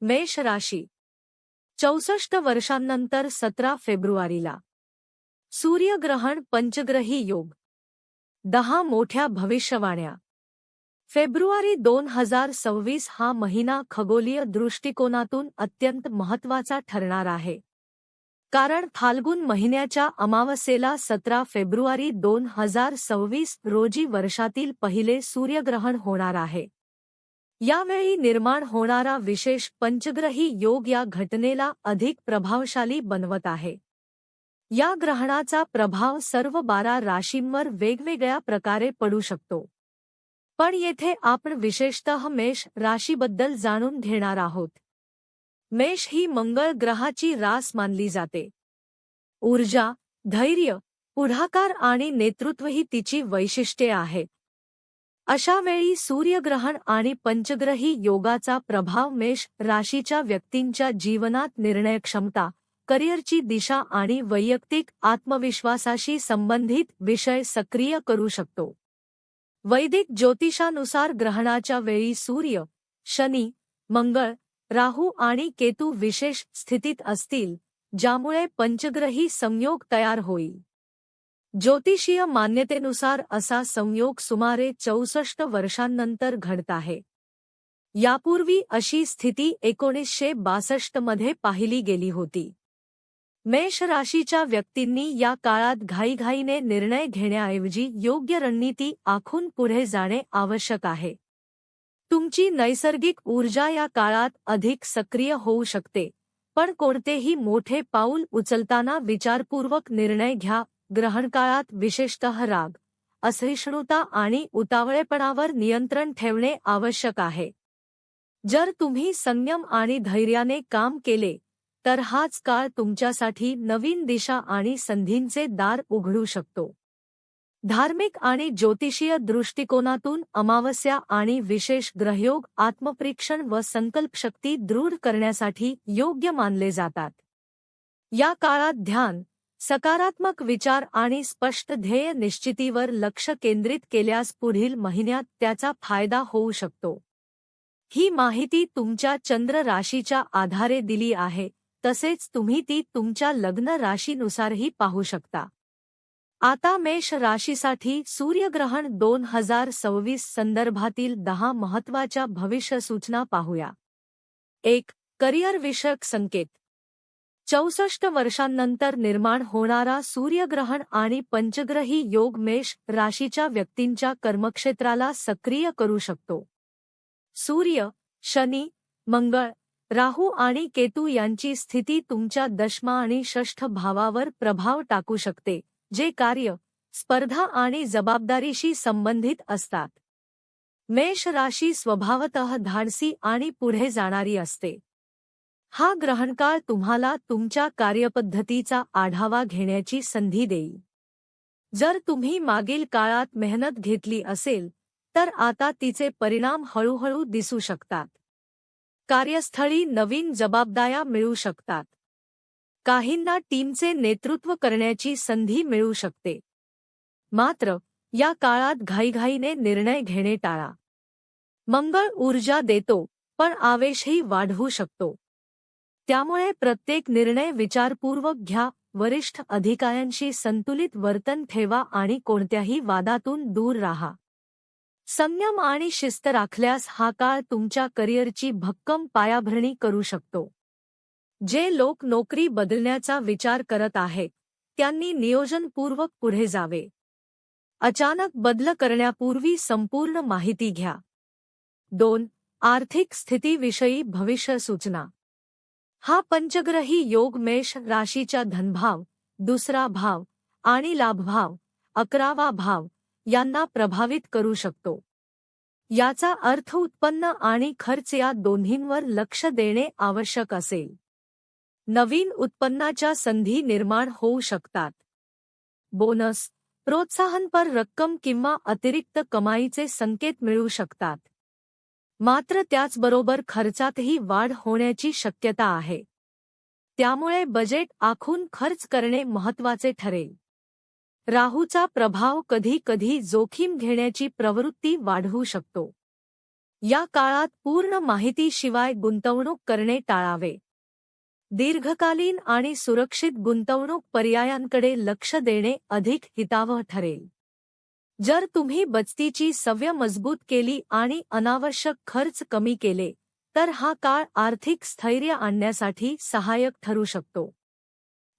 मेष राशी. चौसष्ट वर्षांनंतर सतरा फेब्रुवारीला. सूर्यग्रहण पंचग्रही योग. दहा मोठ्या भविष्यवाण्या. फेब्रुवारी दोन हजार सव्वीस हा महिना खगोलीय दृष्टिकोनातून अत्यंत महत्त्वाचा ठरणार आहे. कारण फाल्गुन महिन्याच्या अमावस्येला सतरा फेब्रुवारी दोन हजार सव्वीस रोजी वर्षातील पहिले सूर्यग्रहण होणार आहे. यावेळी निर्माण होणारा विशेष पंचग्रही योग या घटनेला अधिक प्रभावशाली बनवत आहे. या ग्रहणाचा प्रभाव सर्व बारा राशींवर वेगवेगळ्या प्रकारे पडू शकतो. पण येथे आपण विशेषतः मेष राशीबद्दल जाणून घेणार आहोत. मेष ही मंगळ ग्रहाची रास मानली जाते. ऊर्जा धैर्य पुढाकार आणि नेतृत्व ही तिची वैशिष्ट्ये आहेत. अशा वेळी सूर्यग्रहण आणि पंचग्रही योगाचा प्रभाव मेष राशीच्या व्यक्तींच्या जीवनात निर्णय क्षमता करिअरची दिशा आणि वैयक्तिक आत्मविश्वासाशी संबंधित विषय सक्रिय करू शकतो. वैदिक ज्योतिषानुसार ग्रहणाच्या वेळी सूर्य शनी मंगळ राहू आणि केतू विशेष स्थितीत असतील ज्यामुळे पंचग्रही संयोग तयार होईल. ज्योतिषीय मान्यतेनुसार असा संयोग सुमारे चौसष्ट वर्षांनंतर घडत आहे. यापूर्वी अशी स्थिती एकोणीसशे बासष्टमध्ये पाहिली गेली होती. मेष राशीच्या व्यक्तींनी या काळात घाईघाईने निर्णय घेण्याऐवजी योग्य रणनीती आखून पुढे जाणे आवश्यक आहे. तुमची नैसर्गिक ऊर्जा या काळात अधिक सक्रिय होऊ शकते, पण कोणतेही मोठे पाऊल उचलताना विचारपूर्वक निर्णय घ्या ग्रहणकाळात विशेषतः राग असहिष्णुता आणि उतावळेपणावर नियंत्रण ठेवणे आवश्यक आहे. जर तुम्ही संयम आणि धैर्याने काम केले तर हाच काळ तुमच्यासाठी नवीन दिशा आणि संधींचे दार उघडू शकतो. धार्मिक आणि ज्योतिषीय दृष्टिकोनातून अमावस्या आणि विशेष ग्रहयोग आत्मपरीक्षण व संकल्पशक्ती दृढ करण्यासाठी योग्य मानले जातात. या काळात ध्यान सकारात्मक विचार आणि स्पष्ट ध्येय निश्चितीवर लक्ष केंद्रित केल्यास पुढील महिन्यात त्याचा फायदा होऊ शकतो. ही माहिती तुमच्या चंद्र राशीच्या आधारे दिली आहे तसेच तुम्ही ती तुमच्या लग्न राशीनुसारही पाहू शकता. आता मेष राशीसाठी सूर्यग्रहण दोन हजार सव्वीस संदर्भातील दहा महत्त्वाच्या भविष्यसूचना पाहूया. एक करिअरविषयक संकेत. चौसष्ट वर्षांनंतर निर्माण होणारा सूर्यग्रहण आणि पंचग्रही योग मेष राशीच्या व्यक्तींच्या कर्मक्षेत्राला सक्रिय करू शकतो. सूर्य शनी मंगळ राहू आणि केतू यांची स्थिती तुमच्या दशमा आणि षष्ठ भावावर प्रभाव टाकू शकते जे कार्य स्पर्धा आणि जबाबदारीशी संबंधित असतात. मेष राशी स्वभावतः धाडसी आणि पुढे जाणारी असते. हा ग्रहणकाळ तुम्हाला तुमच्या कार्यपद्धतीचा आढावा घेण्याची संधी देईल. जर तुम्ही मागील काळात मेहनत घेतली असेल तर आता तिचे परिणाम हळूहळू दिसू शकतात. कार्यस्थळी नवीन जबाबदाऱ्या मिळू शकतात. काहींना टीमचे नेतृत्व करण्याची संधी मिळू शकते. मात्र या काळात घाईघाईने निर्णय घेणे टाळा. मंगळ ऊर्जा देतो पण आवेशही वाढवू शकतो. त्यामुळे प्रत्येक निर्णय विचारपूर्वक घ्या वरिष्ठ अधिकाऱ्यांशी संतुलित वर्तन ठेवा आणि कोणत्याही वादातून दूर राहा. संयम आणि शिस्त राखल्यास हा काळ तुमच्या करिअरची भक्कम पायाभरणी करू शकतो. जे लोक नोकरी बदलण्याचा विचार करत आहेत त्यांनी नियोजनपूर्वक पुढे जावे. अचानक बदल करण्यापूर्वी संपूर्ण माहिती घ्या. दोन आर्थिक स्थितीविषयी भविष्य सूचना. हा पंचग्रही योग मेष राशीच्या धनभाव दुसरा भाव आणि लाभभाव अकरावा भाव यांना प्रभावित करू शकतो. याचा अर्थ उत्पन्न आणि खर्च या दोन्हींवर लक्ष देणे आवश्यक असेल. नवीन उत्पन्नाच्या संधी निर्माण होऊ शकतात. बोनस प्रोत्साहनपर रक्कम किंवा अतिरिक्त कमाईचे संकेत मिळू शकतात. मात्र त्याचबरोबर खर्चातही वाढ होण्याची शक्यता आहे. त्यामुळे बजेट आखून खर्च करणे महत्त्वाचे ठरेल. राहूचा प्रभाव कधी कधी जोखीम घेण्याची प्रवृत्ती वाढवू शकतो. या काळात पूर्ण माहितीशिवाय गुंतवणूक करणे टाळावे. दीर्घकालीन आणि सुरक्षित गुंतवणूक पर्यायांकडे लक्ष देणे अधिक हितावह ठरेल. जर तुम्ही बचतीची सव्य मजबूत केली आणि अनावश्यक खर्च कमी केले तर हा काळ आर्थिक स्थैर्य आणण्यासाठी सहाय्यक ठरू शकतो.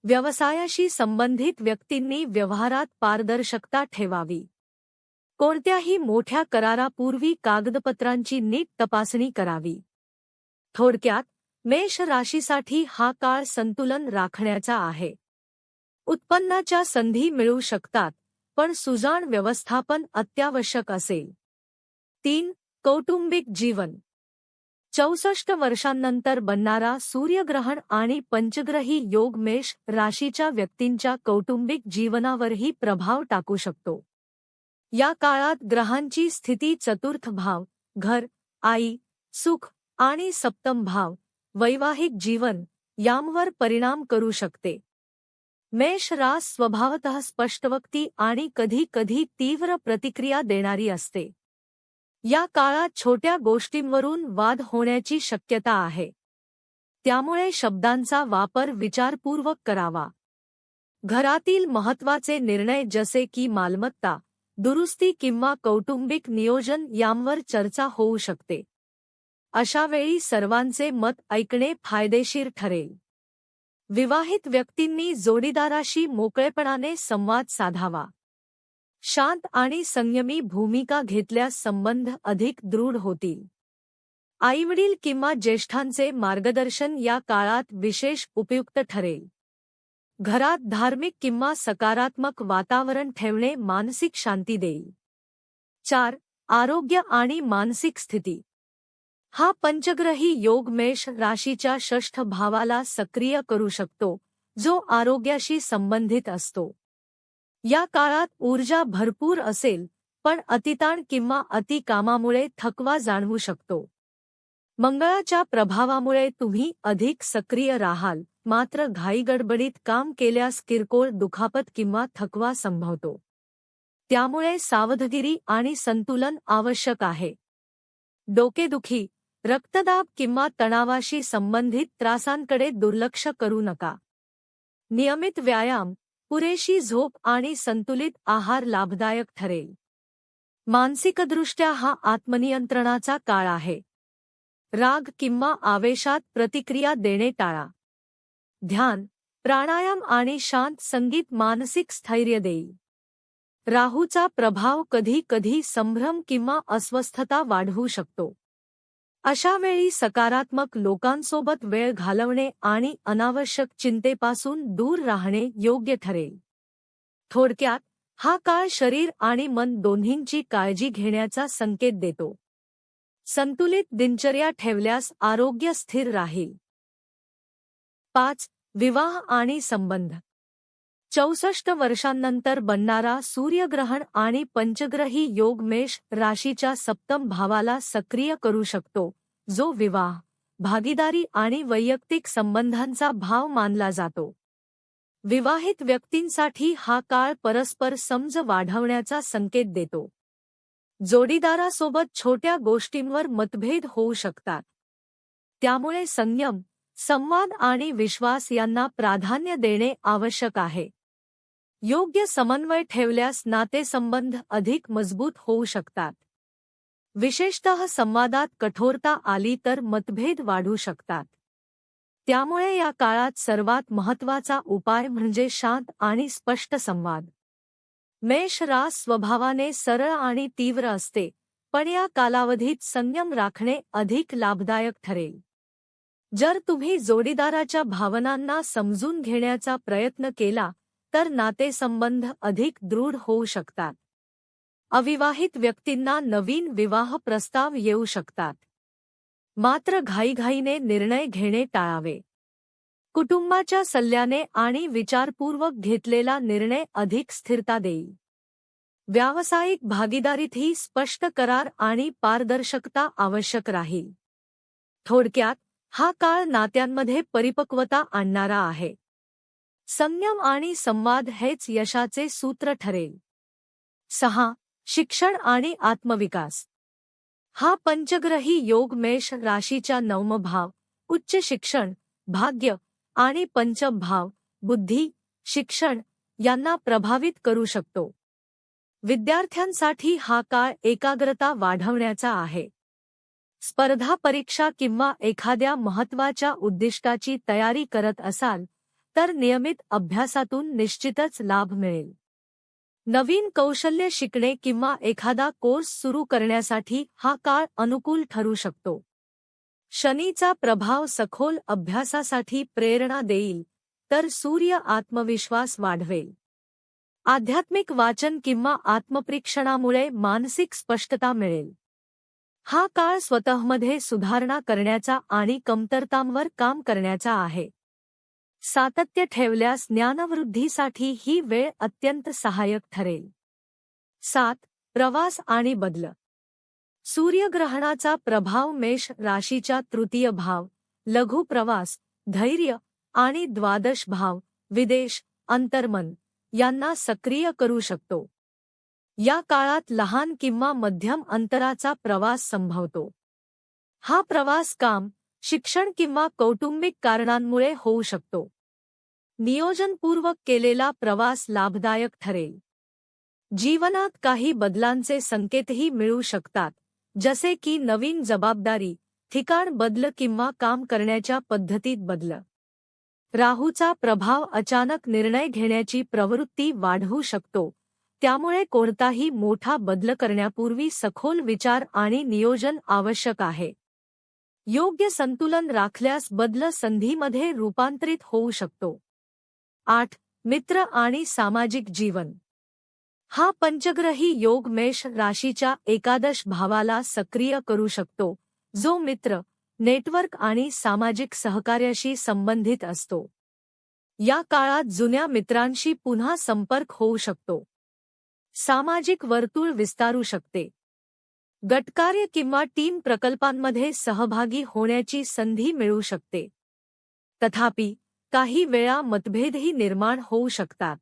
व्यवसायाशी संबंधित व्यक्तींनी व्यवहारात पारदर्शकता ठेवावी. कोणत्याही मोठ्या करारापूर्वी कागदपत्रांची नीट तपासणी करावी. थोडक्यात मेष राशीसाठी हा काळ संतुलन राखण्याचा आहे. उत्पन्नाच्या संधी मिळू शकतात पण सुजाण व्यवस्थापन अत्यावश्यक असेल. तीन कौटुंबिक जीवन. चौसष्ट वर्षांनंतर बनणारा सूर्यग्रहण आणि पंचग्रही योग मेष राशीच्या व्यक्तींच्या कौटुंबिक जीवनावरही प्रभाव टाकू शकतो. या काळात ग्रहांची स्थिती चतुर्थ भाव घर आई सुख आणि सप्तम भाव वैवाहिक जीवन यांवर परिणाम करू शकते. मेष रास स्वभावतः स्पष्टवक्ती आणि कधी कधी तीव्र प्रतिक्रिया देणारी असते. या काळात छोट्या गोष्टींवरून वाद होण्याची शक्यता आहे. त्यामुळे शब्दांचा वापर विचारपूर्वक करावा. घरातील महत्त्वाचे निर्णय जसे की मालमत्ता दुरुस्ती किंवा कौटुंबिक नियोजन यांवर चर्चा होऊ शकते. अशावेळी सर्वांचे मत ऐकणे फायदेशीर ठरेल. विवाहित व्यक्तींनी जोडीदाराशी मोकळेपणाने संवाद साधावा. शांत आणि संयमी भूमिका घेतल्यास संबंध अधिक दृढ होतील. आईवडील किंवा ज्येष्ठांचे मार्गदर्शन या काळात विशेष उपयुक्त ठरेल. घरात धार्मिक किंवा सकारात्मक वातावरण ठेवणे मानसिक शांती देईल. चार आरोग्य आणि मानसिक स्थिती. हा पंचग्रही योग मेष राशीच्या षष्ठ भावाला सक्रिय करू शकतो जो आरोग्याशी संबंधित असतो. या काळात ऊर्जा भरपूर असेल पण अतिताण किंवा अतिकामामुळे थकवा जाणवू शकतो. मंगळाच्या प्रभावामुळे तुम्ही अधिक सक्रिय राहाल मात्र घाईगडबडीत काम केल्यास किरकोळ दुखापत किंवा थकवा संभवतो. त्यामुळे सावधगिरी आणि संतुलन आवश्यक आहे. डोकेदुखी रक्तदाब किंवा तणावाशी संबंधित त्रासांकडे दुर्लक्ष करू नका. नियमित व्यायाम पुरेशी झोप आणि संतुलित आहार लाभदायक ठरेल. मानसिकदृष्ट्या हा आत्मनियंत्रणाचा काळ आहे. राग किंवा आवेशात प्रतिक्रिया देणे टाळा. ध्यान प्राणायाम आणि शांत संगीत मानसिक स्थैर्य देईल. राहूचा प्रभाव कधी कधी संभ्रम किंवा अस्वस्थता वाढवू शकतो. अशावेळी सकारात्मक लोकांसोबत वेळ घालवणे आणि अनावश्यक चिंतेपासून दूर राहणे योग्य ठरेल. थोडक्यात हा काळ शरीर आणि मन दोन्हींची काळजी घेण्याचा संकेत देतो. संतुलित दिनचर्या ठेवल्यास आरोग्य स्थिर राहील. पाच विवाह आणि संबंध. चौसष्ट वर्षांनंतर बनणारा सूर्यग्रहण आणि पंचग्रही योग मेष राशीच्या सप्तम भावाला सक्रिय करू शकतो जो विवाह भागीदारी आणि वैयक्तिक संबंधांचा भाव मानला जातो. विवाहित व्यक्तींसाठी हा काळ परस्पर समज वाढवण्याचा संकेत देतो. जोडीदारासोबत छोट्या गोष्टींवर मतभेद होऊ शकतात. त्यामुळे संयम संवाद आणि विश्वास यांना प्राधान्य देणे आवश्यक आहे. योग्य समन्वय ठेवल्यास नातेसंबंध अधिक मजबूत होऊ शकतात. विशेषतः संवादात कठोरता आली तर मतभेद वाढू शकतात. त्यामुळे या काळात सर्वात महत्त्वाचा उपाय म्हणजे शांत आणि स्पष्ट संवाद. मेष रास स्वभावाने सरळ आणि तीव्र असते पण या कालावधीत संयम राखणे अधिक लाभदायक ठरेल. जर तुम्ही जोडीदाराच्या भावनांना समजून घेण्याचा प्रयत्न केला तर नातेसंबंध अधिक दृढ होऊ शकतात. अविवाहित व्यक्तींना नवीन विवाह प्रस्ताव येऊ शकतात. मात्र घाईघाईने निर्णय घेणे टाळावे. कुटुंबाच्या सल्ल्याने आणि विचारपूर्वक घेतलेला निर्णय अधिक स्थिरता देईल. व्यावसायिक भागीदारीतही स्पष्ट करार आणि पारदर्शकता आवश्यक राहील. थोडक्यात हा काळ नात्यांमध्ये परिपक्वता आणणारा आहे. संयम आणि संवाद हेच यशाचे सूत्र ठरेल. सहा शिक्षण आणि आत्मविकास. हा पंचग्रही योग मेष राशीच्या नवमभाव उच्च शिक्षण भाग्य आणि पंचभाव बुद्धी शिक्षण यांना प्रभावित करू शकतो. विद्यार्थ्यांसाठी हा काळ एकाग्रता वाढवण्याचा आहे. स्पर्धा परीक्षा किंवा एखाद्या महत्त्वाच्या उद्दिष्टाची तयारी करत असाल तर नियमित अभ्यासातून निश्चितच लाभ मिळेल. नवीन कौशल्य शिकणे किंवा एखादा कोर्स सुरू करण्यासाठी हा काळ अनुकूल ठरू शकतो. शनीचा प्रभाव सखोल अभ्यासासाठी प्रेरणा देईल तर सूर्य आत्मविश्वास वाढवेल. आध्यात्मिक वाचन किंवा आत्मप्रीक्षणामुळे मानसिक स्पष्टता मिळेल. हा काळ स्वतःमध्ये सुधारणा करण्याचा आणि कमतरतांवर काम करण्याचा आहे. सातत्य ठेवल्यास ज्ञानवृद्धीसाठी ही वेळ अत्यंत सहाय्यक ठरेल. सात प्रवास आणि बदल. सूर्यग्रहणाचा प्रभाव मेष राशीच्या तृतीय भाव लघु प्रवास धैर्य आणि द्वादश भाव विदेश अंतर्मन यांना सक्रिय करू शकतो. या काळात लहान किंवा मध्यम अंतराचा प्रवास संभवतो. हा प्रवास काम शिक्षण किंवा कौटुंबिक कारणांमुळे होऊ शकतो. नियोजनपूर्वक केलेला प्रवास लाभदायक ठरेल. जीवनात काही बदलांचे संकेतही मिळू शकतात जसे की नवीन जबाबदारी ठिकाण बदल किंवा काम करण्याच्या पद्धतीत बदल. राहूचा प्रभाव अचानक निर्णय घेण्याची प्रवृत्ती वाढवू शकतो त्यामुळे कोणताही मोठा बदल करण्यापूर्वी सखोल विचार आणि नियोजन आवश्यक आहे. योग्य संतुलन राखल्यास बदल संधीमध्ये रूपांतरित होऊ शकतो. आठ. मित्र आणि सामाजिक जीवन. हा पंचग्रही योग मेष राशीच्या एकादश भावाला सक्रिय करू शकतो जो मित्र नेटवर्क आणि सामाजिक सहकार्याशी संबंधित असतो. या काळात जुन्या मित्रांशी पुन्हा संपर्क होऊ शकतो. सामाजिक वर्तुळ विस्तारू शकते. गटकार्य किंवा टीम प्रकल्पांमध्ये सहभागी होण्याची संधी मिळू शकते. तथापि काही वेळा मतभेदही निर्माण होऊ शकतात.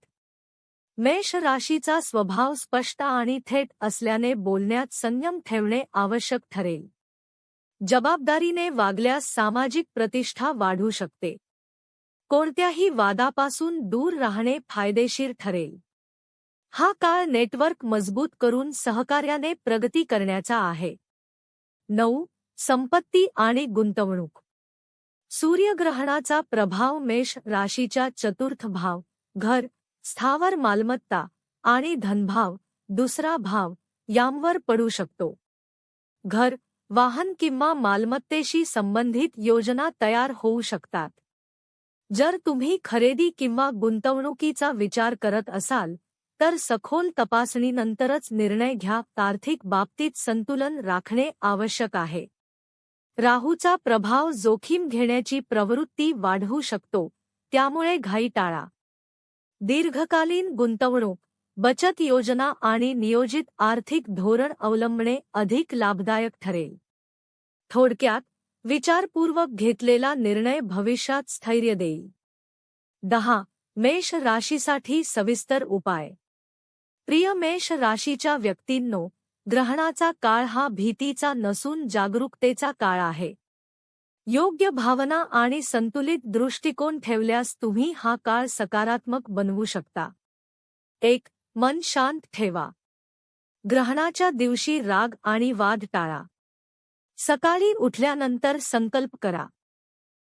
मेष राशीचा स्वभाव स्पष्ट आणि थेट असल्याने बोलण्यात संयम ठेवणे आवश्यक ठरेल. जबाबदारीने वागल्यास सामाजिक प्रतिष्ठा वाढू शकते. कोणत्याही वादापासून दूर राहणे फायदेशीर ठरेल. हा काळ नेटवर्क मजबूत करून सहकार्याने प्रगती करण्याचा आहे. नऊ संपत्ती आणि गुंतवणूक. सूर्यग्रहणाचा प्रभाव मेष राशीच्या चतुर्थ भाव घर स्थावर मालमत्ता आणि धनभाव दुसरा भाव यांवर पडू शकतो. घर वाहन किंवा मालमत्तेशी संबंधित योजना तयार होऊ शकतात. जर तुम्ही खरेदी किंवा गुंतवणुकीचा विचार करत असाल तर सखोल तपासणीनंतरच निर्णय घ्या. आर्थिक बाबतीत संतुलन राखणे आवश्यक आहे. राहूचा प्रभाव जोखीम घेण्याची प्रवृत्ती वाढवू शकतो. त्यामुळे घाई टाळा दीर्घकालीन गुंतवणूक. बचत योजना आणि नियोजित आर्थिक धोरण अवलंबणे अधिक लाभदायक ठरेल. थोडक्यात विचारपूर्वक घेतलेला निर्णय भविष्यात स्थैर्य देईल. दहा. मेष राशीसाठी सविस्तर उपाय. प्रिय मेष राशीच्या व्यक्तींनो ग्रहणाचा काळ हा भीतीचा नसून जागरूकतेचा काळ आहे. योग्य भावना आणि संतुलित दृष्टिकोन ठेवल्यास तुम्ही हा काळ सकारात्मक बनवू शकता. एक मन शांत ठेवा. ग्रहणाच्या दिवशी राग आणि वाद टाळा. सकाळी उठल्यानंतर संकल्प करा.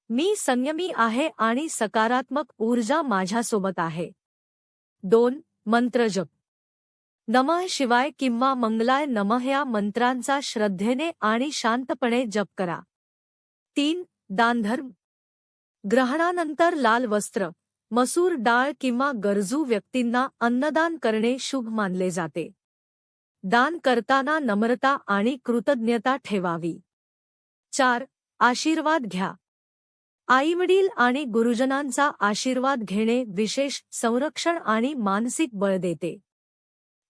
मी संयमी आहे आणि सकारात्मक ऊर्जा माझ्यासोबत आहे. दोन मंत्रजप नमः शिवाय किंवा मंगलाय नमः या मंत्रांचा श्रद्धेने आणि शांतपणे जप करा. तीन दानधर्म. ग्रहणानंतर लाल वस्त्र मसूर डाळ किंवा गरजू व्यक्तींना अन्नदान करणे शुभ मानले जाते. दान करताना नम्रता आणि कृतज्ञता ठेवावी. चार आशीर्वाद घ्या. आईवडील आणि गुरुजनांचा आशीर्वाद घेणे विशेष संरक्षण आणि मानसिक बळ देते.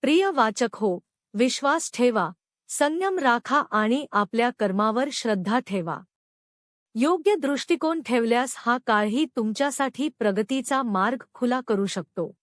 प्रिय वाचक हो. विश्वास ठेवा. संयम राखा आणि आपल्या कर्मावर श्रद्धा ठेवा. योग्य दृष्टिकोन ठेवल्यास हा काळही तुमच्यासाठी प्रगतीचा मार्ग खुला करू शकतो.